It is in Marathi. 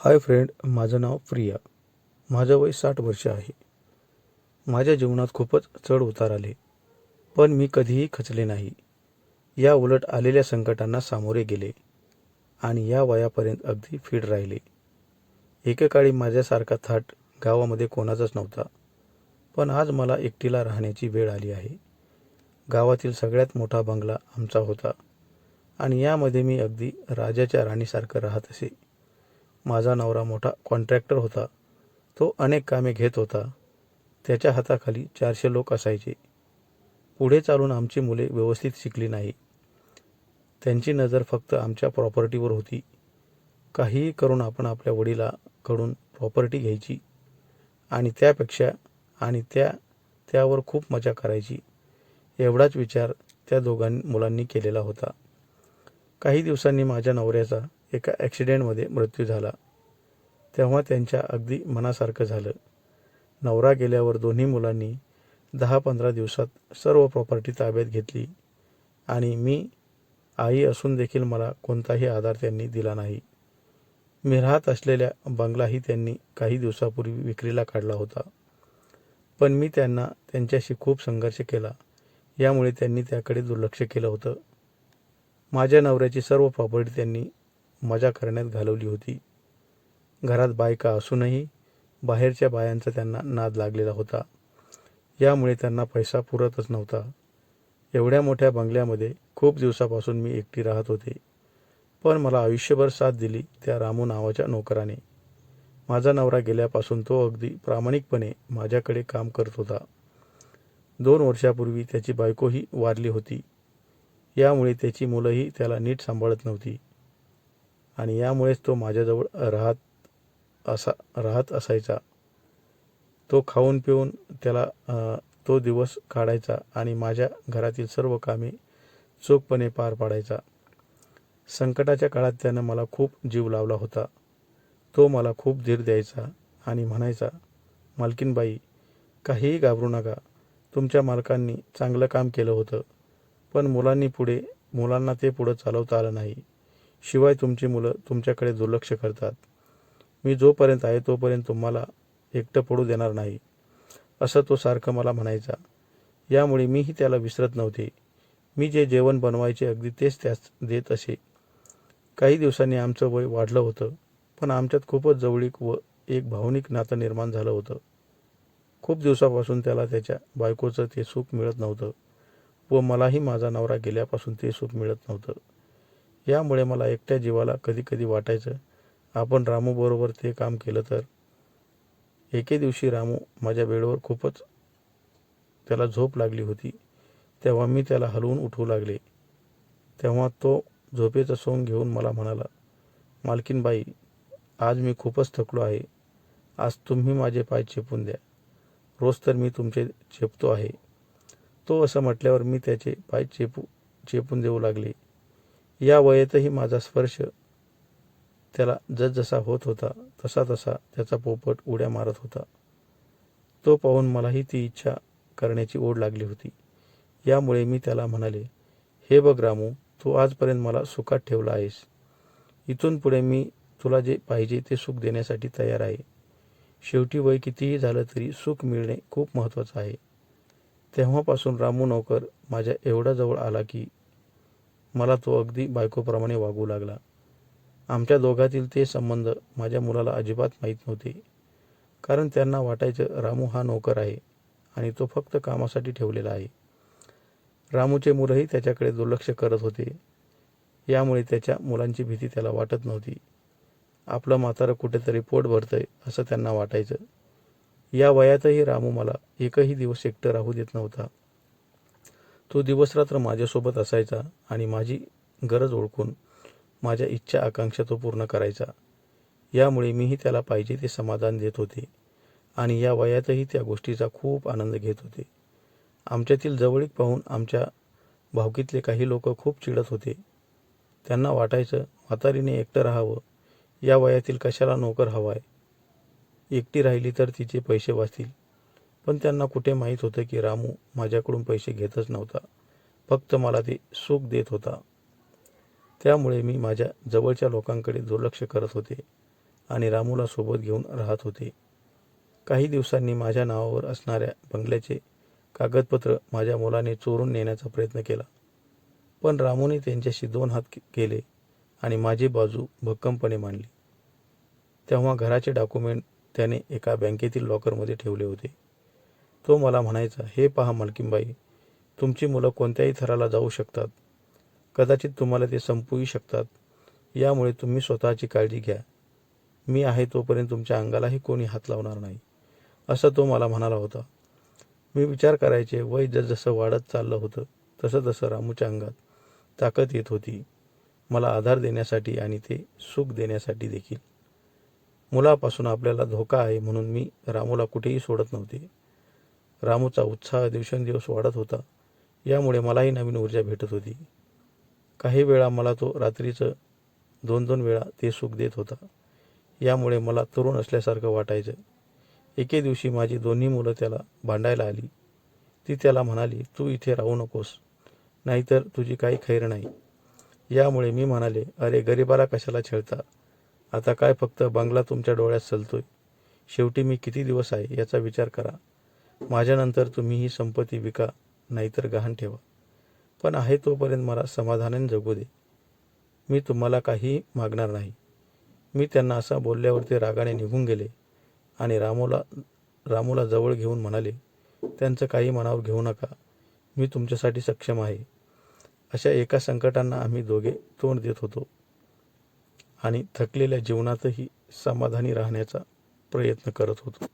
हाय फ्रेंड माझं नाव प्रिया. माझं वय साठ वर्ष आहे. माझ्या जीवनात खूपच चढ उतार आले पण मी कधीही खचले नाही. या उलट आलेल्या संकटांना सामोरे गेले आणि या वयापर्यंत अगदी फिट राहिले. एकेकाळी माझ्यासारखा थाट गावामध्ये कोणाचाच नव्हता पण आज मला एकटीला राहण्याची वेळ आली आहे. गावातील सगळ्यात मोठा बंगला आमचा होता आणि यामध्ये मी अगदी राजाच्या राणीसारखं राहत असे. माझा नवरा मोठा कॉन्ट्रॅक्टर होता. तो अनेक कामे घेत होता. त्याच्या हाताखाली चारशे लोक असायचे. पुढे चालून आमची मुले व्यवस्थित शिकली नाही. त्यांची नजर फक्त आमच्या प्रॉपर्टीवर होती. काहीही करून आपण आपल्या वडिलाकडून प्रॉपर्टी घ्यायची आणि त्यापेक्षा आणि त्या त्यावर खूप मजा करायची. एवढाच विचार त्या दोघां मुलांनी केलेला होता. काही दिवसांनी माझ्या नवऱ्याचा एका ॲक्सिडेंटमध्ये मृत्यू झाला. तेव्हा त्यांच्या अगदी मनासारखं झालं. नवरा गेल्यावर दोन्ही मुलांनी दहा पंधरा दिवसात सर्व प्रॉपर्टी ताब्यात घेतली आणि मी आई असून देखील मला कोणताही आधार त्यांनी दिला नाही. मी राहत असलेल्या बंगलाही त्यांनी काही दिवसापूर्वी विक्रीला काढला होता. पण मी त्यांना त्यांच्याशी खूप संघर्ष केला. यामुळे त्यांनी त्याकडे दुर्लक्ष केलं होतं. माझ्या नवऱ्याची सर्व प्रॉपर्टी त्यांनी मजा करण्यात घालवली होती. घरात बायका असूनही बाहेरच्या बायांचा त्यांना नाद लागलेला होता. यामुळे त्यांना पैसा पुरतच नव्हता. एवढ्या मोठ्या बंगल्यामध्ये खूप दिवसापासून मी एकटी राहत होते. पण मला आयुष्यभर साथ दिली त्या रामू नावाच्या नोकराने. माझा नवरा गेल्यापासून तो अगदी प्रामाणिकपणे माझ्याकडे काम करत होता. दोन वर्षापूर्वी त्याची बायकोही वारली होती. यामुळे त्याची मुलंही त्याला नीट सांभाळत नव्हती. आणि यामुळेच तो माझ्याजवळ राहत असा राहत असायचा. तो खाऊन पिऊन त्याला तो दिवस काढायचा आणि माझ्या घरातील सर्व कामे चोखपणे पार पाडायचा. संकटाच्या काळात त्यानं मला खूप जीव लावला होता. तो मला खूप धीर द्यायचा आणि म्हणायचा मालकीनबाई काहीही घाबरू नका. तुमच्या मालकांनी चांगलं काम केलं होतं. पण मुलांनी पुढे मुलांना ते पुढं चालवता आलं नाही. शिवाय तुमची मुलं तुमच्याकडे दुर्लक्ष करतात. मी जोपर्यंत आहे तोपर्यंत तुम्हाला एकटं पडू देणार नाही. असं तो सारखं मला म्हणायचा. यामुळे मीही त्याला विसरत नव्हते. मी जे जेवण बनवायचे अगदी तेच त्यास देत असे. काही दिवसांनी आमचं वय वाढलं होतं पण आमच्यात खूपच जवळीक व एक भावनिक नातं निर्माण झालं होतं. खूप दिवसापासून त्याला त्याच्या बायकोचं ते सुख मिळत नव्हतं व मलाही माझा नवरा गेल्यापासून ते सुख मिळत नव्हतं. यामुळे मला एकट्या जीवाला कधी कधी वाटायचं आपण रामूबरोबर ते काम केलं तर. एके दिवशी रामू माझ्या बेडवर खूपच त्याला झोप लागली होती तेव्हा मी त्याला हलवून उठवू लागले. तेव्हा तो झोपेचं सोंग घेऊन मला म्हणाला मालकीनबाई आज मी खूपच थकलो आहे. आज तुम्ही माझे पाय चेपून द्या. रोज तर मी तुमचे चेपतो आहे. तो असं म्हटल्यावर मी त्याचे पाय चेपू चेपून देऊ लागले. या वयातही माझा स्पर्श त्याला जसजसा होत होता तसा तसा त्याचा पोपट उड्या मारत होता. तो पाहून मलाही ती इच्छा करण्याची ओढ लागली होती. यामुळे मी त्याला म्हणाले हे बघ रामू तू आजपर्यंत मला सुखात ठेवला आहेस. इथून पुढे मी तुला जे पाहिजे ते सुख देण्यासाठी तयार आहे. शेवटी वय कितीही झालं तरी सुख मिळणे खूप महत्त्वाचं आहे. तेव्हापासून रामू नौकर माझ्या एवढा जवळ आला की मला तो अगदी बायकोप्रमाणे वागू लागला. आमच्या दोघातील ते संबंध माझ्या मुलाला अजिबात माहीत नव्हते. कारण त्यांना वाटायचं रामू हा नोकर आहे आणि तो फक्त कामासाठी ठेवलेला आहे. रामूचे मुलंही त्याच्याकडे दुर्लक्ष करत होते. यामुळे त्याच्या मुलांची भीती त्याला वाटत नव्हती. आपलं म्हातारं कुठेतरी पोट भरतंय असं त्यांना वाटायचं. या वयातही रामू मला एकही दिवस एकटं राहू देत नव्हता. तो दिवसरात्र माझ्यासोबत असायचा आणि माझी गरज ओळखून माझ्या इच्छा आकांक्षा तो पूर्ण करायचा. यामुळे मीही त्याला पाहिजे ते समाधान देत होते आणि या वयातही त्या गोष्टीचा खूप आनंद घेत होते. आमच्यातील जवळीक पाहून आमच्या भावकीतले काही लोक खूप चिडत होते. त्यांना वाटायचं म्हातारीने एकटं राहावं. या वयातील कशाला नोकर हवाय? एकटी राहिली तर तिचे पैसे वाचतील. पण त्यांना कुठे माहीत होतं की रामू माझ्याकडून पैसे घेतच नव्हता. फक्त मला ते सुख देत होता. त्यामुळे मी माझ्या जवळच्या लोकांकडे दुर्लक्ष करत होते आणि रामूला सोबत घेऊन राहत होते. काही दिवसांनी माझ्या नावावर असणाऱ्या बंगल्याचे कागदपत्र माझ्या मुलाने चोरून नेण्याचा प्रयत्न केला. पण रामूने त्यांच्याशी दोन हात केले आणि माझी बाजू भक्कमपणे मांडली. तेव्हा घराचे डॉक्युमेंट त्याने एका बँकेतील लॉकरमध्ये ठेवले होते. तो मला म्हणायचा हे पहा मालकीनबाई तुमची मुलं कोणत्याही थराला जाऊ शकतात. कदाचित तुम्हाला ते संपूही शकतात. यामुळे तुम्ही स्वतःची काळजी घ्या. मी आहे तोपर्यंत तुमच्या अंगालाही कोणी हात लावणार नाही. असं तो मला म्हणाला होता. मी विचार करायचे वय जसजसं वाढत चाललं होतं तसं तसं रामूच्या अंगात ताकद येत होती. मला आधार देण्यासाठी आणि ते सुख देण्यासाठी देखील. मुलापासून आपल्याला धोका आहे म्हणून मी रामूला कुठेही सोडत नव्हते. रामूचा उत्साह दिवसेंदिवस वाढत होता. यामुळे मलाही नवीन ऊर्जा भेटत होती. काही वेळा मला तो रात्रीचं दोन दोन वेळा ते सुख देत होता. यामुळे मला तरुण असल्यासारखं वाटायचं. एके दिवशी माझी दोन्ही मुलं त्याला भांडायला आली. ती त्याला म्हणाली तू इथे राहू नकोस. नाहीतर तुझी काही खैर नाही. यामुळे मी म्हणाले अरे गरिबाला कशाला छेळता आता काय फक्त बंगला तुमच्या डोळ्यात चलतोय शेवटी मी किती दिवस आहे याचा विचार करा. माझ्यानंतर तुम्ही ही संपत्ती विका नाहीतर गहाण ठेवा. पण आहे तोपर्यंत मला समाधानाने जगू दे. मी तुम्हाला काही मागणार नाही. मी त्यांना असा बोलल्यावर ते रागाने निघून गेले आणि रामूला रामूला जवळ घेऊन म्हणाले त्यांचं काही मनावर घेऊ नका. मी तुमच्यासाठी सक्षम आहे. अशा एका संकटांना आम्ही दोघे तोंड देत होतो आणि थकलेल्या जीवनातही समाधानी राहण्याचा प्रयत्न करत होतो.